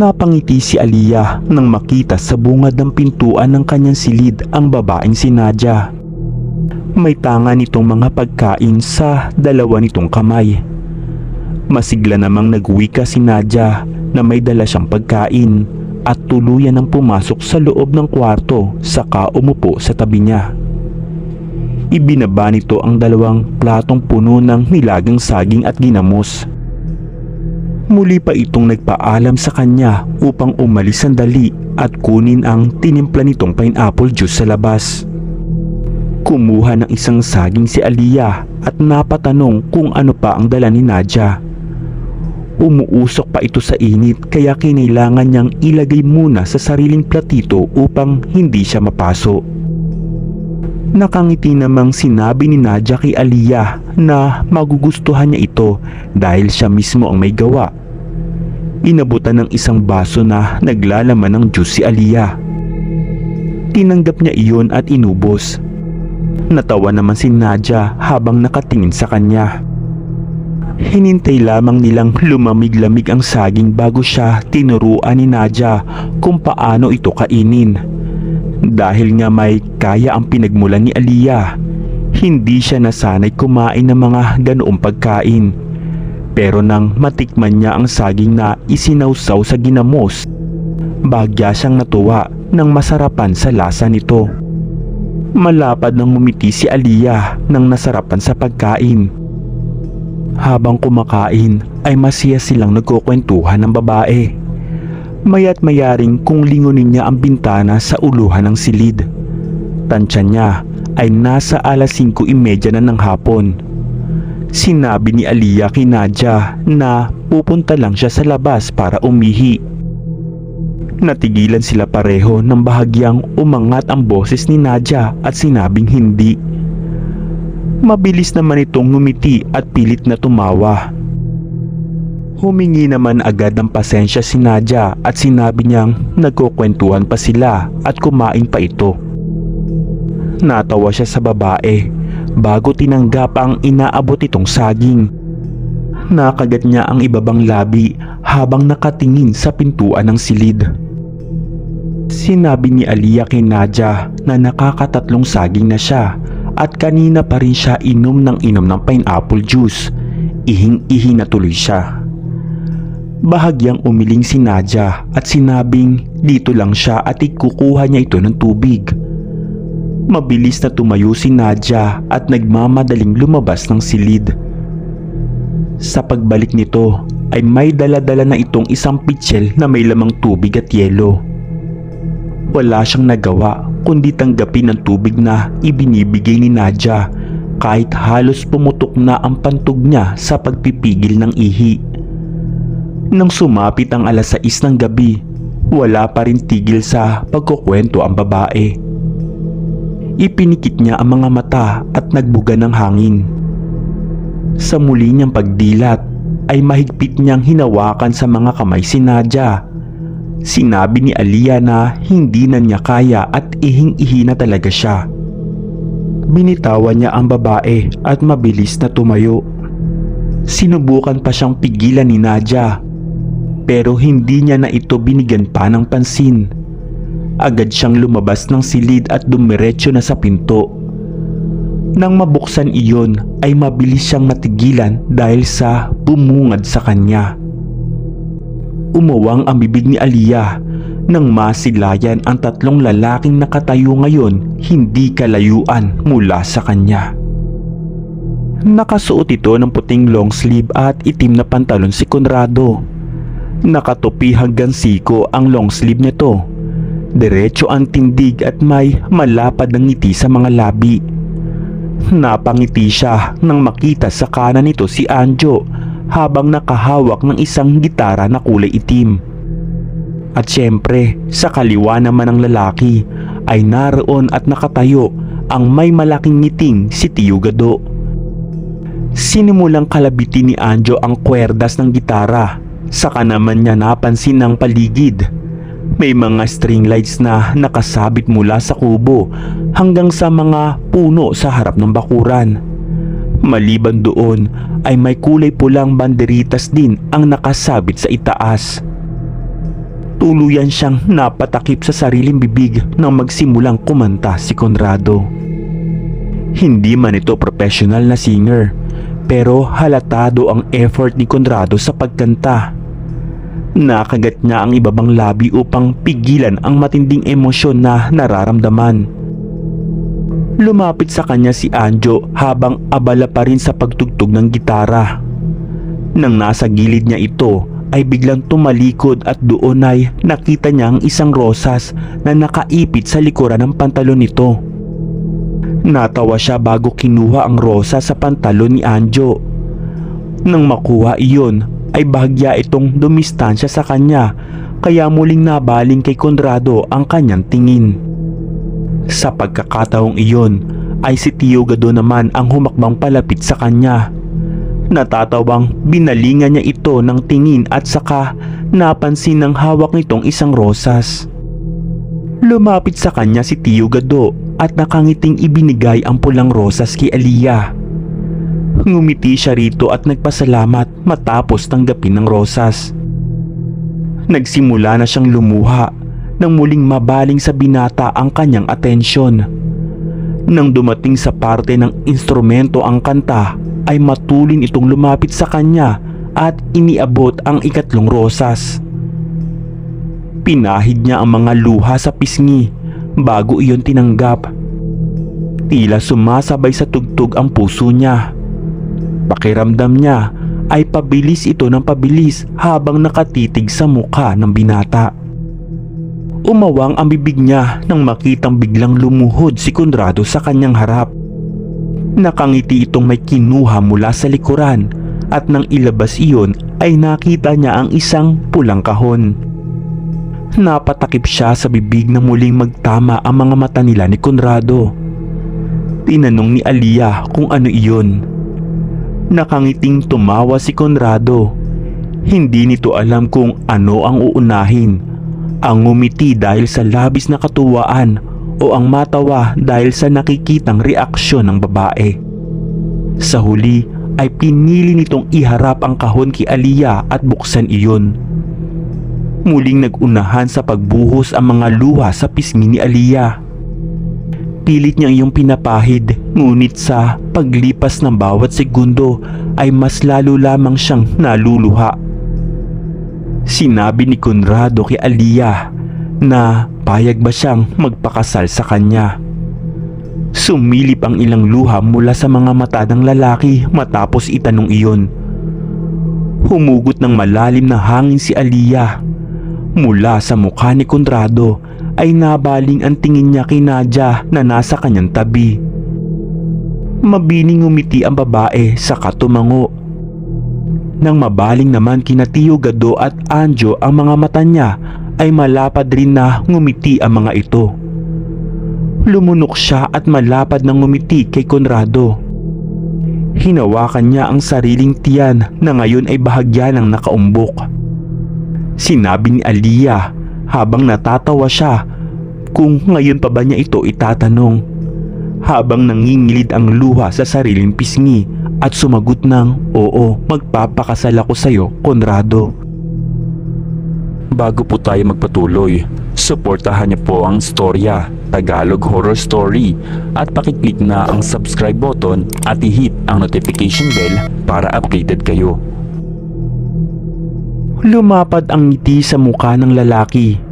Napangiti si Aliyah nang makita sa bungad ng pintuan ng kanyang silid ang babaeng si Nadia. May tanga nitong mga pagkain sa dalawa nitong kamay. Masigla namang nagwika si Nadia na may dala siyang pagkain at tuluyan ang pumasok sa loob ng kwarto saka umupo sa tabi niya. Ibinaba nito ang dalawang platong puno ng nilagang saging at ginamos. Muli pa itong nagpaalam sa kanya upang umalis sandali at kunin ang tinimpla nitong pineapple juice sa labas. Kumuha ng isang saging si Aliyah at napatanong kung ano pa ang dala ni Nadia. Umuusok pa ito sa init kaya kinailangan niyang ilagay muna sa sariling platito upang hindi siya mapaso. Nakangiti namang sinabi ni Nadia kay Aliyah na magugustuhan niya ito dahil siya mismo ang may gawa. Inabutan ng isang baso na naglalaman ng juice si Aliyah. Tinanggap niya iyon at inubos. Natawa naman si Nadia habang nakatingin sa kanya. Hinintay lamang nilang lumamig-lamig ang saging bago siya tinuruan ni Nadia kung paano ito kainin. Dahil nga may kaya ang pinagmulan ni Aliyah, hindi siya nasanay kumain ng mga ganoong pagkain. Pero nang matikman niya ang saging na isinawsaw sa ginamos, bagya siyang natuwa nang masarapan sa lasa nito. Malapad nang ngumiti si Aliyah nang nasarapan sa pagkain. Habang kumakain ay masaya silang nagkukwentuhan ng babae. Maya't mayaring kung lingunin niya ang bintana sa uluhan ng silid. Tansya niya ay nasa alas 5.30 na ng hapon. Sinabi ni Aliyah kay Nadia na pupunta lang siya sa labas para umihi. Natigilan sila pareho nang bahagyang umangat ang boses ni Nadia at sinabing hindi. Mabilis naman itong ngumiti at pilit na tumawa. Humingi naman agad ng pasensya si Nadia at sinabi niyang nagkukwentuhan pa sila at kumain pa ito. Natawa siya sa babae bago tinanggap ang inaabot itong saging. Nakagat niya ang ibabang labi habang nakatingin sa pintuan ng silid. Sinabi ni Aliyah kay Nadia na nakakatatlong saging na siya at kanina pa rin siya inom ng inom ng pineapple juice. Ihing-ihi na tuloy siya. Bahagyang umiling si Nadia at sinabing dito lang siya at ikukuha niya ito ng tubig. Mabilis na tumayo si Nadia at nagmamadaling lumabas ng silid. Sa pagbalik nito ay may dala-dala na itong isang pitsil na may lamang tubig at yelo. Wala siyang nagawa kundi tanggapin ang tubig na ibinibigay ni Nadia kahit halos pumutok na ang pantog niya sa pagpipigil ng ihi. Nang sumapit ang alas 6 ng gabi, wala pa rin tigil sa pagkukwento ang babae. Ipinikit niya ang mga mata at nagbuga ng hangin. Sa muli niyang pagdilat ay mahigpit niyang hinawakan sa mga kamay si Nadia. Sinabi ni Aliyah na hindi na niya kaya at ihing-ihi na talaga siya. Binitawan niya ang babae at mabilis na tumayo. Sinubukan pa siyang pigilan ni Nadia pero hindi niya na ito binigyan pa ng pansin. Agad siyang lumabas ng silid at dumiretso na sa pinto. Nang mabuksan iyon ay mabilis siyang matigilan dahil sa bumungad sa kanya. Umawang ang bibig ni Aliyah nang masilayan ang tatlong lalaking nakatayo ngayon hindi kalayuan mula sa kanya. Nakasuot ito ng puting long sleeve at itim na pantalon si Conrado. Nakatupi hanggang siko ang long sleeve nito. Diretso ang tindig at may malapad ng ngiti sa mga labi. Napangiti siya nang makita sa kanan nito si Anjo habang nakahawak ng isang gitara na kulay itim. At syempre, sa kaliwa naman ng lalaki ay naroon at nakatayo ang may malaking ngiting si Tio Gado. Sinimulang kalabitin ni Anjo ang kwerdas ng gitara. Saka naman niya napansin ng paligid. May mga string lights na nakasabit mula sa kubo hanggang sa mga puno sa harap ng bakuran. Maliban doon ay may kulay pulang banderitas din ang nakasabit sa itaas. Tuluyan siyang napatakip sa sariling bibig nang magsimulang kumanta si Conrado. Hindi man ito professional na singer pero halatado ang effort ni Conrado sa pagkanta. Nakagat niya ang ibabang labi upang pigilan ang matinding emosyon na nararamdaman. Lumapit sa kanya si Anjo habang abala pa rin sa pagtugtog ng gitara. Nang nasa gilid niya ito ay biglang tumalikod at doon ay nakita niya ang isang rosas na nakaipit sa likuran ng pantalon nito. Natawa siya bago kinuha ang rosa sa pantalon ni Anjo. Nang makuha iyon ay bahagya itong dumistansya sa kanya kaya muling nabaling kay Conrado ang kanyang tingin. Sa pagkakataong iyon ay si Tio Gado naman ang humakbang palapit sa kanya. Natatawang binalingan niya ito ng tingin at saka napansin ng hawak nitong isang rosas. Lumapit sa kanya si Tio Gado at nakangiting ibinigay ang pulang rosas kay Aliyah. Ngumiti siya rito at nagpasalamat matapos tanggapin ng rosas. Nagsimula na siyang lumuha nang muling mabaling sa binata ang kanyang atensyon. Nang dumating sa parte ng instrumento ang kanta ay matulin itong lumapit sa kanya at iniabot ang ikatlong rosas. Pinahid niya ang mga luha sa pisngi bago iyon tinanggap. Tila sumasabay sa tugtog ang puso niya. Pakiramdam niya ay pabilis ito ng pabilis habang nakatitig sa mukha ng binata. Umawang ang bibig niya nang makitang biglang lumuhod si Conrado sa kanyang harap. Nakangiti itong may kinuha mula sa likuran at nang ilabas iyon ay nakita niya ang isang pulang kahon. Napatakip siya sa bibig na muling magtama ang mga mata nila ni Conrado. Tinanong ni Aliyah kung ano iyon. Nakangiting tumawa si Conrado. Hindi nito alam kung ano ang uunahin. Ang ngumiti dahil sa labis na katuwaan o ang matawa dahil sa nakikitang reaksyon ng babae. Sa huli ay pinili nitong iharap ang kahon kay Aliyah at buksan iyon. Muling nagunahan sa pagbuhos ang mga luha sa pisngi ni Aliyah. Pilit niyang iyong pinapahid ngunit sa paglipas ng bawat segundo ay mas lalo lamang siyang naluluha. Sinabi ni Conrado kay Aliyah na payag ba siyang magpakasal sa kanya. Sumilip ang ilang luha mula sa mga mata ng lalaki matapos itanong iyon. Humugot ng malalim na hangin si Aliyah. Mula sa mukha ni Conrado ay nabaling ang tingin niya kay Nadia na nasa kanyang tabi. Mabining umiti ang babae sa katumango. Nang mabaling naman kina Tio Gado at Anjo ang mga mata niya ay malapad rin na ngumiti ang mga ito. Lumunok siya at malapad na ngumiti kay Conrado. Hinawakan niya ang sariling tiyan na ngayon ay bahagya ng nakaumbok. Sinabi ni Aliyah habang natatawa siya kung ngayon pa ba niya ito itatanong. Habang nangingilid ang luha sa sariling pisngi at sumagot ng oo magpapakasal ako sa iyo Conrado. Bago po tayo magpatuloy, suportahan niyo po ang storya Tagalog Horror Story at pakiclick na ang subscribe button at i-hit ang notification bell para updated kayo. Lumapad ang ngiti sa mukha ng lalaki.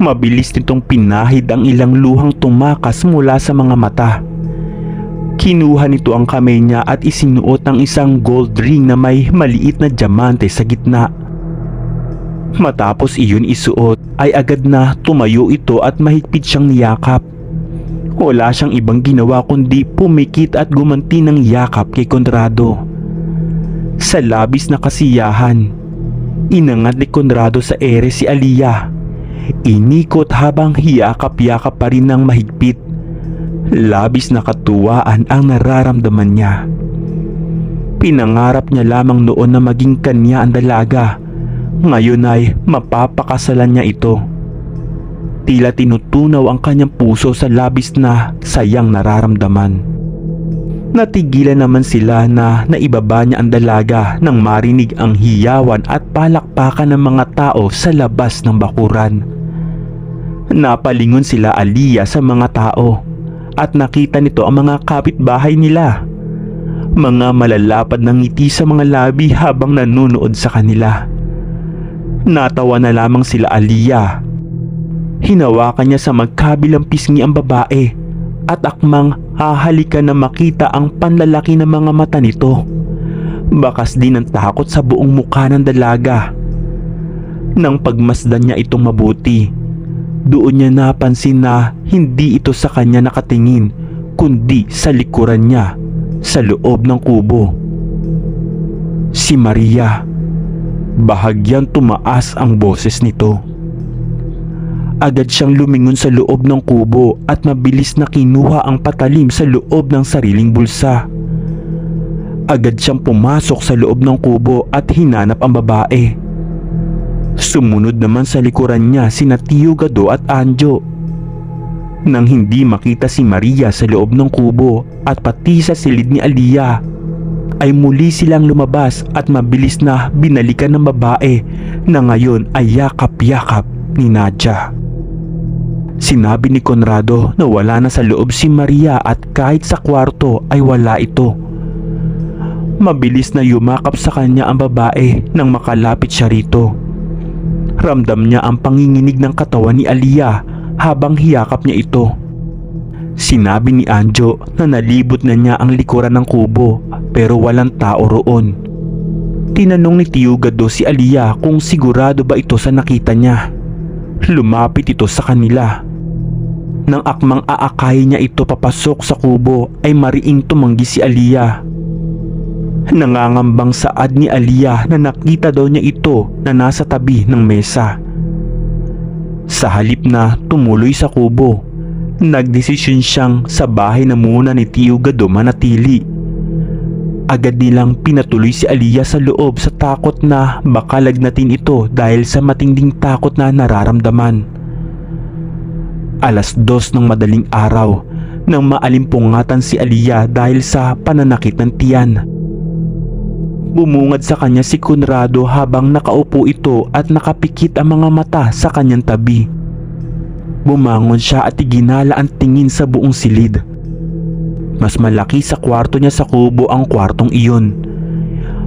Mabilis nitong pinahid ang ilang luhang tumakas mula sa mga mata. Kinuha nito ang kamay niya at isinuot ang isang gold ring na may maliit na diamante sa gitna. Matapos iyon isuot ay agad na tumayo ito at mahigpit siyang niyakap. Wala siyang ibang ginawa kundi pumikit at gumanti ng yakap kay Conrado. Sa labis na kasiyahan, inangat ni Conrado sa ere si Aliyah. Inikot habang hiyakap-yakap pa rin ng mahigpit. Labis na katuwaan ang nararamdaman niya. Pinangarap niya lamang noon na maging kanya ang dalaga. Ngayon ay mapapakasalan niya ito. Tila tinutunaw ang kanyang puso sa labis na sayang nararamdaman. Natigilan naman sila na naibaba niya ang dalaga nang marinig ang hiyawan at palakpakan ng mga tao sa labas ng bakuran. Napalingon sila Aliyah sa mga tao at nakita nito ang mga kapitbahay nila. Mga malalapad ng ngiti sa mga labi habang nanonood sa kanila. Natawa na lamang sila Aliyah. Hinawakan niya sa magkabilang pisngi ang babae at akmang hahalikan na makita ang panlalaki ng mga mata nito. Bakas din ang takot sa buong mukha ng dalaga. Nang pagmasdan niya itong mabuti, doon niya napansin na hindi ito sa kanya nakatingin kundi sa likuran niya sa loob ng kubo. Si Maria. Bahagyang tumaas ang boses nito. Agad siyang lumingon sa loob ng kubo at mabilis na kinuha ang patalim sa loob ng sariling bulsa. Agad siyang pumasok sa loob ng kubo at hinanap ang babae. Sumunod naman sa likuran niya sina Tio Gado at Anjo. Nang hindi makita si Maria sa loob ng kubo at pati sa silid ni Aliyah, ay muli silang lumabas at mabilis na binalikan ng babae na ngayon ay yakap-yakap ni Nadja. Sinabi ni Conrado na wala na sa loob si Maria at kahit sa kwarto ay wala ito. Mabilis na yumakap sa kanya ang babae nang makalapit siya rito. Ramdam niya ang panginginig ng katawan ni Aliyah habang hiyakap niya ito. Sinabi ni Anjo na nalibot na niya ang likuran ng kubo pero walang tao roon. Tinanong ni Tio si Aliyah kung sigurado ba ito sa nakita niya. Lumapit ito sa kanila. Nang akmang aakay niya ito papasok sa kubo ay mariing tumanggi si Aliyah. Nangangambang saad ni Aliyah na nakita daw niya ito na nasa tabi ng mesa. Sa halip na tumuloy sa kubo, nagdesisyon siyang sa bahay na muna ni Tio Gado manatili. Agad nilang pinatuloy si Aliyah sa loob sa takot na baka lagnatin ito dahil sa matinding takot na nararamdaman. Alas dos ng madaling araw nang maalimpungatan si Aliyah dahil sa pananakit ng tiyan. Bumungad sa kanya si Conrado habang nakaupo ito at nakapikit ang mga mata sa kanyang tabi. Bumangon siya at iginala ang tingin sa buong silid. Mas malaki sa kwarto niya sa kubo ang kwartong iyon.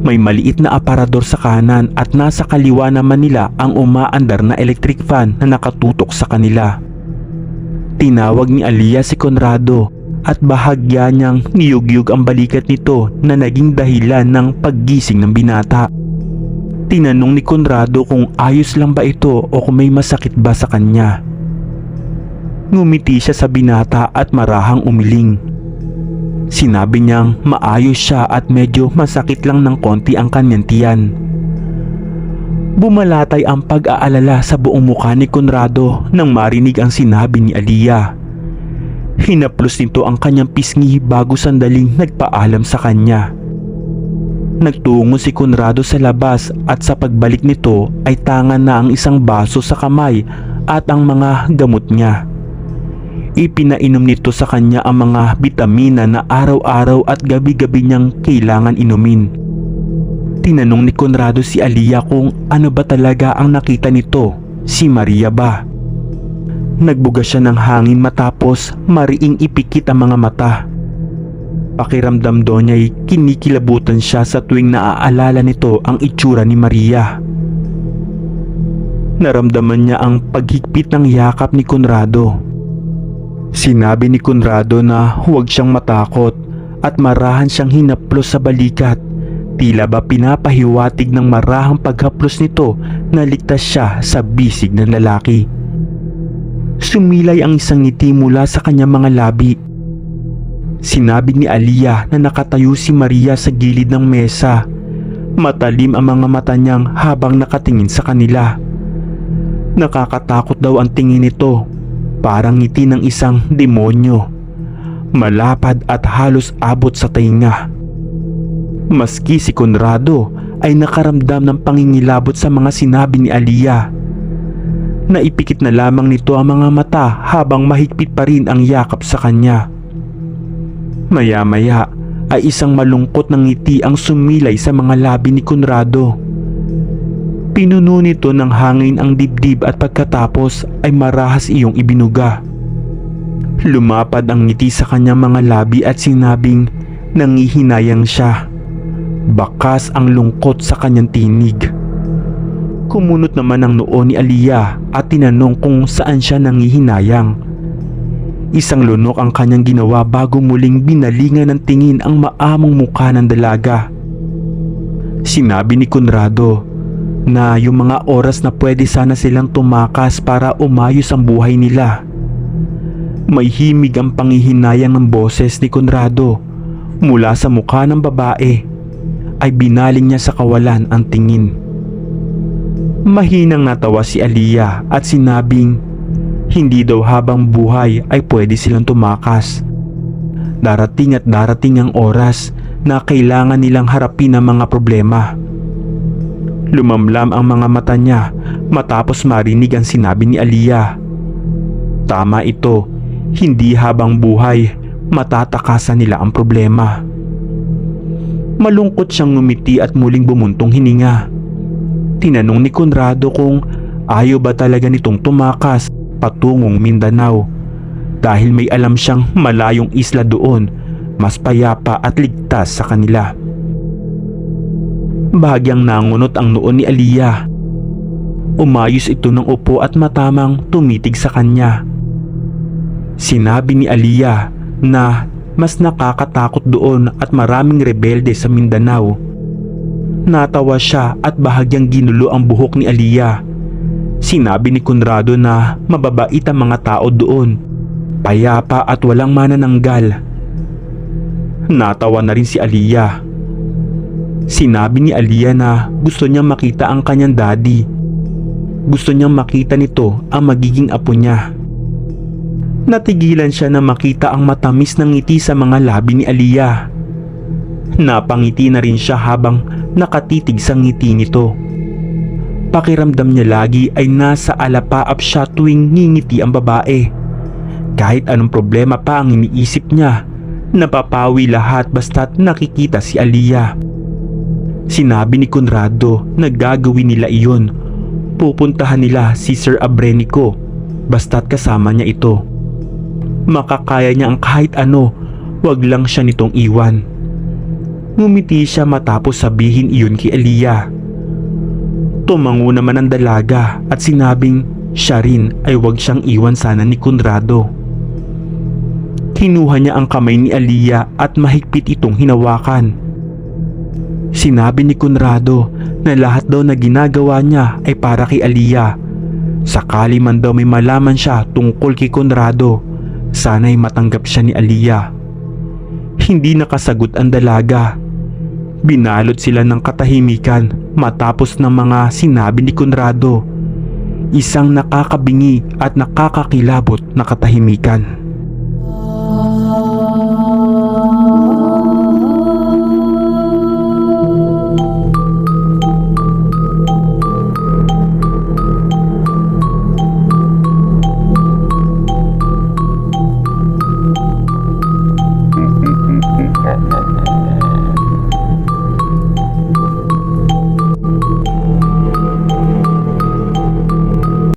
May maliit na aparador sa kanan at nasa kaliwa naman nila ang umaandar na electric fan na nakatutok sa kanila. Tinawag ni Aliyah si Conrado at bahagya niyang niyugyug ang balikat nito na naging dahilan ng paggising ng binata. Tinanong ni Conrado kung ayos lang ba ito o kung may masakit ba sa kanya. Ngumiti siya sa binata at marahang umiling. Sinabi niyang maayos siya at medyo masakit lang ng konti ang kanyang tiyan. Bumalatay ang pag-aalala sa buong mukha ni Conrado nang marinig ang sinabi ni Aliyah. Hinaplos nito ang kanyang pisngi bago sandaling nagpaalam sa kanya. Nagtungo si Conrado sa labas at sa pagbalik nito ay tangan na ang isang baso sa kamay at ang mga gamot niya. Ipinainom nito sa kanya ang mga bitamina na araw-araw at gabi-gabi niyang kailangan inumin. Tinanong ni Conrado si Aliyah kung ano ba talaga ang nakita nito, si Maria ba? Nagbuga siya ng hangin matapos mariing ipikit ang mga mata. Pakiramdam daw niya'y kinikilabutan siya sa tuwing naaalala nito ang itsura ni Maria. Naramdaman niya ang paghigpit ng yakap ni Conrado. Sinabi ni Conrado na huwag siyang matakot at marahan siyang hinaplos sa balikat. Tila ba pinapahiwatig ng marahang paghaplos nito na ligtas siya sa bisig ng lalaki. Sumilay ang isang ngiti mula sa kanyang mga labi. Sinabi ni Aliyah na nakatayo si Maria sa gilid ng mesa. Matalim ang mga mata niyang habang nakatingin sa kanila. Nakakatakot daw ang tingin nito. Parang ngiti ng isang demonyo. Malapad at halos abot sa tainga. Maski si Conrado ay nakaramdam ng pangingilabot sa mga sinabi ni Aliyah. Naipikit na lamang nito ang mga mata habang mahigpit pa rin ang yakap sa kanya. Maya-maya ay isang malungkot na ngiti ang sumilay sa mga labi ni Conrado. Pinuno nito ng hangin ang dibdib at pagkatapos ay marahas iyong ibinuga. Lumapad ang ngiti sa kanyang mga labi at sinabing nangihinayang siya. Bakas ang lungkot sa kanyang tinig. Kumunot naman ang noo ni Aliyah at tinanong kung saan siya nangihinayang. Isang lunok ang kanyang ginawa bago muling binalingan ng tingin ang maamong mukha ng dalaga. Sinabi ni Conrado na yung mga oras na pwede sana silang tumakas para umayos ang buhay nila. May himig ang pangihinayang ng boses ni Conrado mula sa mukha ng babae ay binaling niya sa kawalan ang tingin. Mahinang natawa si Aliyah at sinabing hindi daw habang buhay ay pwede silang tumakas. Darating at darating ang oras na kailangan nilang harapin ang mga problema. Lumamlam ang mga mata niya matapos marinig ang sinabi ni Aliyah. Tama ito, hindi habang buhay matatakasan nila ang problema. Malungkot siyang ngumiti at muling bumuntong hininga. Tinanong ni Conrado kung ayaw ba talaga nitong tumakas patungong Mindanao dahil may alam siyang malayong isla doon mas payapa at ligtas sa kanila. Bahagyang nangunot ang noon ni Aliyah. Umayos ito ng upo at matamang tumitig sa kanya. Sinabi ni Aliyah na mas nakakatakot doon at maraming rebelde sa Mindanao. Natawa siya at bahagyang ginulo ang buhok ni Aliyah. Sinabi ni Conrado na mababait ang mga tao doon. Payapa at walang manananggal. Natawa na rin si Aliyah. Sinabi ni Aliyah na gusto niyang makita ang kanyang daddy. Gusto niyang makita nito ang magiging apo niya. Natigilan siya na makita ang matamis ng ngiti sa mga labi ni Aliyah. Napangiti na rin siya habang nakatitig sa ngiti nito. Pakiramdam niya lagi ay nasa alapaap siya tuwing ngingiti ang babae. Kahit anong problema pa ang iniisip niya, napapawi lahat basta't nakikita si Aliyah. Sinabi ni Conrado na gagawin nila iyon. Pupuntahan nila si Sir Abrenico basta't kasama niya ito. Makakaya niya ang kahit ano, wag lang siya nitong iwan. Ngumiti siya matapos sabihin iyon kay Aliyah. Tumango naman ang dalaga at sinabing siya rin ay wag siyang iwan sana ni Conrado. Kinuha niya ang kamay ni Aliyah at mahigpit itong hinawakan. Sinabi ni Conrado na lahat daw na ginagawa niya ay para kay Aliyah. Sakali man daw may malaman siya tungkol kay Conrado, sana'y matanggap siya ni Aliyah. Hindi nakasagot ang dalaga. Binalot sila ng katahimikan matapos ng mga sinabi ni Conrado. Isang nakakabingi at nakakakilabot na katahimikan.